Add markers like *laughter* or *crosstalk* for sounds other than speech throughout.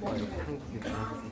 다녀왔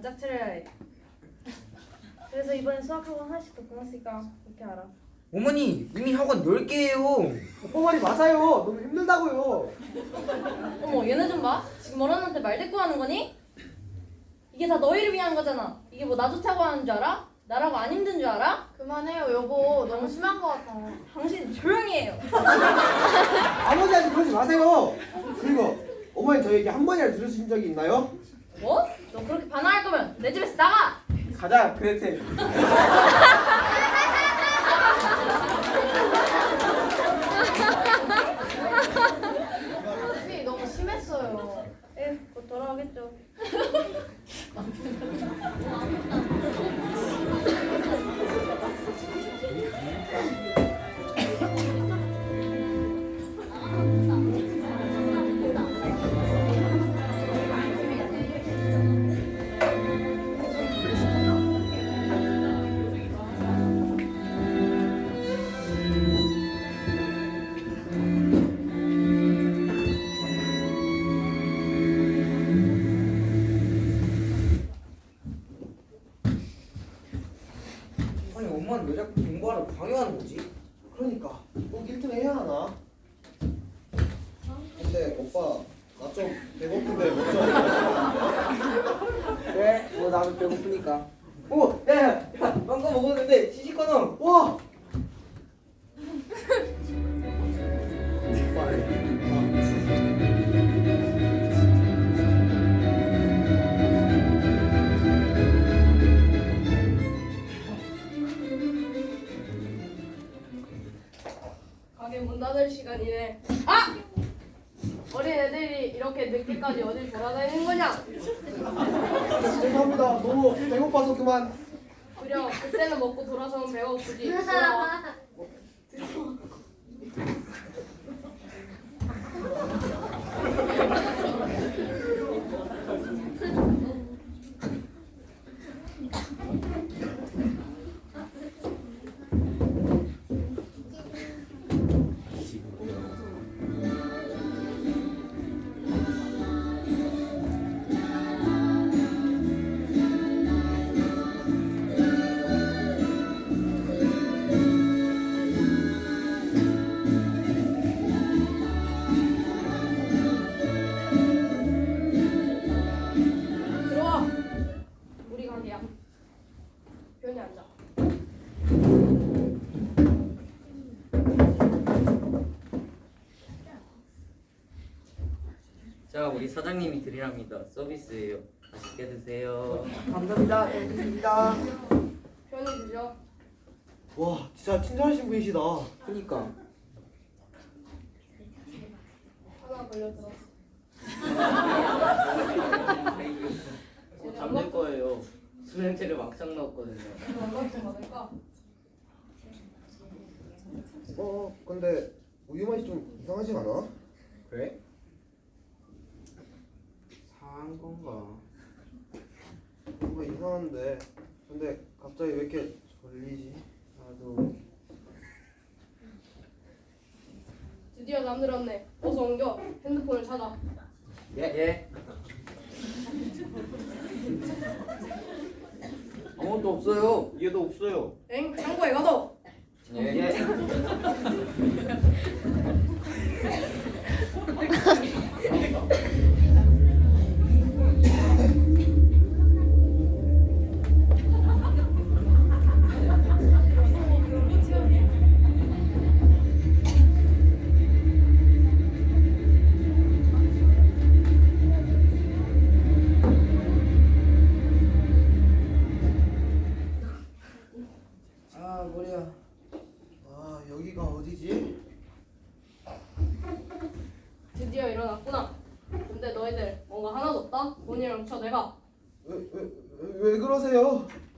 바짝 차려야 해 그래서 이번엔 수학학원 하나씩 더 끊었으니까 그렇게 알아 어머니 이미 학원 10개예요. 오빠 말이 맞아요. 너무 힘들다고요. 어머 얘네 좀 봐. 지금 어른한테 말 대꾸 하는 거니? 이게 다 너희를 위한 거잖아. 이게 뭐 나 좋다고 하는 줄 알아? 나라고 안 힘든 줄 알아? 그만해요 여보 너무 심한 것 같아 당신 조용히 해요. 아버지한테 그러지 마세요. 그리고 어머니 저 얘기 한 번이라도 들으신 적이 있나요? 뭐? 너 그렇게 반항할 거면 내 집에서 나가! 가자 그레텔. 선생님 너무 심했어요 에휴, 곧 돌아오겠죠. *laughs* 나도 배고프니까. 오, 야, 야, 야, 방금 먹었는데 시식거너. 와. 가게 문 닫을 시간이네. 아! 어린 애들이 이렇게 늦게까지 어딜 돌아다니는 거냐? 죄송합니다. 너무 배고파서 그만. 그려 그때는 먹고 돌아서면 배가 고프지. *laughs* 사장님이 드리랍니다. 서비스예요. 맛있게 드세요. 감사합니다. 잘 먹겠습니다. 변이 드셔. 와 진짜 친절하신 분이시다. 그니까. 하나 걸려들어. 곧 잠들 거예요. 수면제를 왕창 넣었거든요. 얼마 좀 받을까? 어 근데 우유 맛이 좀 이상하지 않아? 그래? 상한 건가? 뭔가 이상한데. 근데 갑자기 왜 이렇게 졸리지? 나도. 드디어 잠들었네. 어서 옮겨. 핸드폰을 찾아. 예. 예. 아무것도 없어요. 얘도 없어요. 엥? 창고에 가둬. 예. 아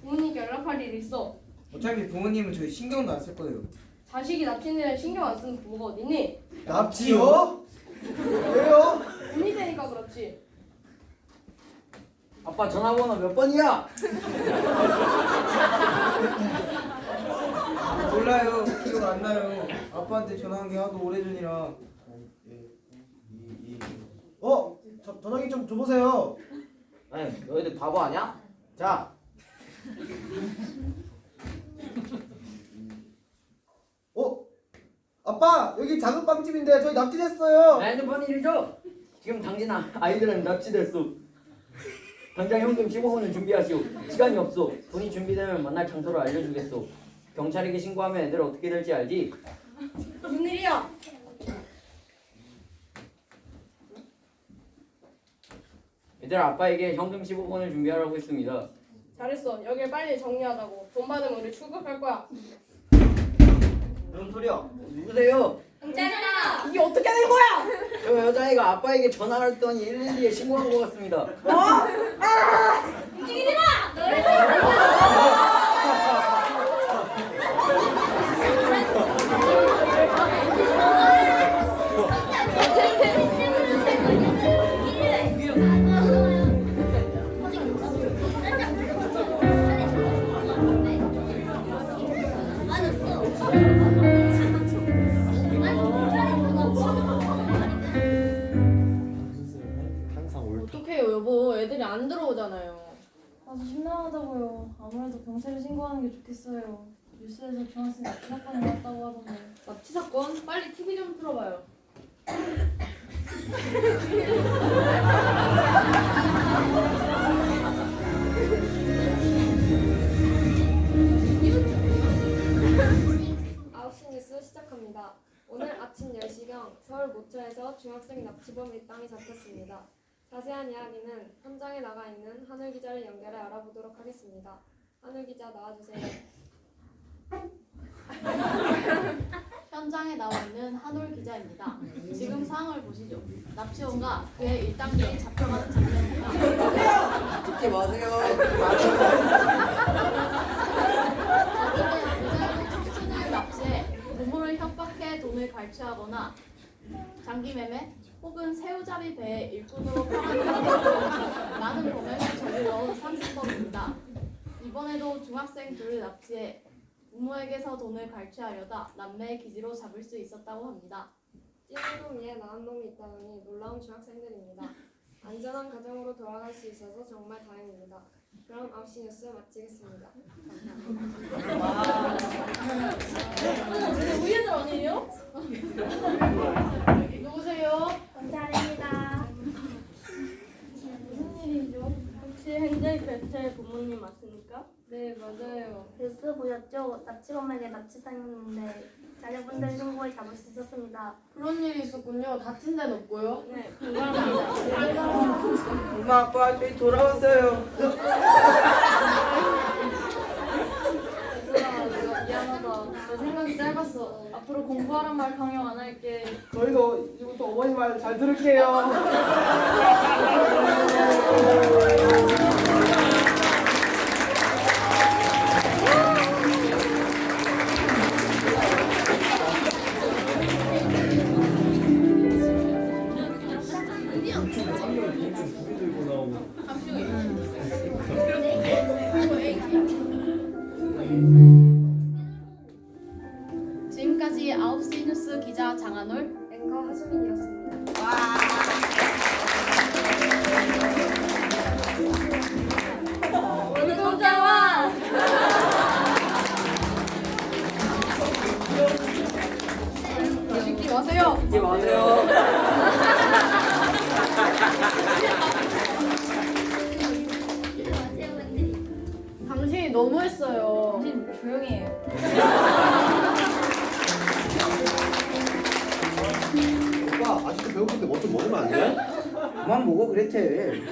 부모님께 연락할 일이 있어. 어차피 부모님은 저희 신경도 안 쓸 거예요. 자식이 납치는 일 신경 안 쓰는 부모가 어딨니? 납치요? 왜요? 돈이 되니까 그렇지. 아빠 전화번호 몇 번이야? *laughs* 몰라요. 기억 안 나요. 아빠한테 전화한 게 하도 오래전이라. 어? 저, 전화기 좀 줘보세요. 아니 너희들 바보 아니야? 자. 어? 아빠 여기 작은 빵집인데 저희 납치됐어요. 핸드폰 이리 줘. 지금 당신 아- 아이들은 납치됐어. 당장 현금 15분을 준비하시오. 시간이 없어. 돈이 준비되면 만날 장소를 알려주겠소. 경찰에게 신고하면 애들 어떻게 될지 알지? 무슨 일이야? 얘들아 아빠에게 현금 15분을 준비하라고 했습니다. 잘했어. 여길 빨리 정리하자고. 돈 받으면 우리 출국할 거야. 무슨 소리야? 누구세요? 경찰이다. 이게 어떻게 된 거야? 저 여자애가 아빠에게 전화를 했더니 112에 신고한 것 같습니다. 움직이지 마. 어떡해요 *laughs* 애들이 안 들어오잖아요 아주 심란하다고요. 아무래도 경찰에 신고하는 게 좋겠어요. 뉴스에서 중학생 납치 사건이 나왔다고 하던데. 납치 사건? 빨리 TV 좀 틀어봐요 아홉 시 뉴스 시작합니다. 오늘 아침 10시경 서울 모처에서 중학생 납치범 일당이 잡혔습니다. 자세한 이야기는 현장에 나가 있는 한울 기자를 연결해 알아보도록 하겠습니다. 한울 기자 나와주세요. *laughs* 현장에 나와 있는 한올 기자입니다 지금 상황을 보시죠 납치범과 그의 일당들이 잡혀가는 장면입니다 *laughs* 찍지 마세요. 납치해 부모를 협박해 돈을 갈취하거나 장기 매매 혹은 새우잡이 배의 일꾼으로 등 많은 범행을 저질러온 삼승범입니다. 이번에도 중학생 둘을 납치해 부모에게서 돈을 갈취하려다 남매의 기지로 잡을 수 있었다고 합니다. 뛰는 놈 위에 나은 놈이 있다더니 놀라운 중학생들입니다. 안전한 가정으로 돌아갈 수 있어서 정말 다행입니다. 그럼 9시 뉴스 마치겠습니다. 우리 애들 아니에요? 누구세요? *laughs* 감사합니다. 무슨 일이죠? 혹시 hen젤 부모님 맞습니까? 네, 맞아요. 뉴스 보셨죠? 납치범에게 납치당했는데 자녀분들 신고에 잡을 수 있었습니다. 그런 일이 있었군요. 다친 데는 없고요. 네, 건강합니다. 엄마 아빠 저희 돌아왔어요. 얘들아, 미안하다. 내 생각이 짧았어. 앞으로 공부하란 말 강요 안 할게. 저희도 이제부터 어머니 말 잘 들을게요. *laughs* 지금까지 9시 뉴스 기자 장한올 앵커 하수민이었습니다. 와. 이제 와세요. *laughs* 네, 쉽게 와세요. 그랬지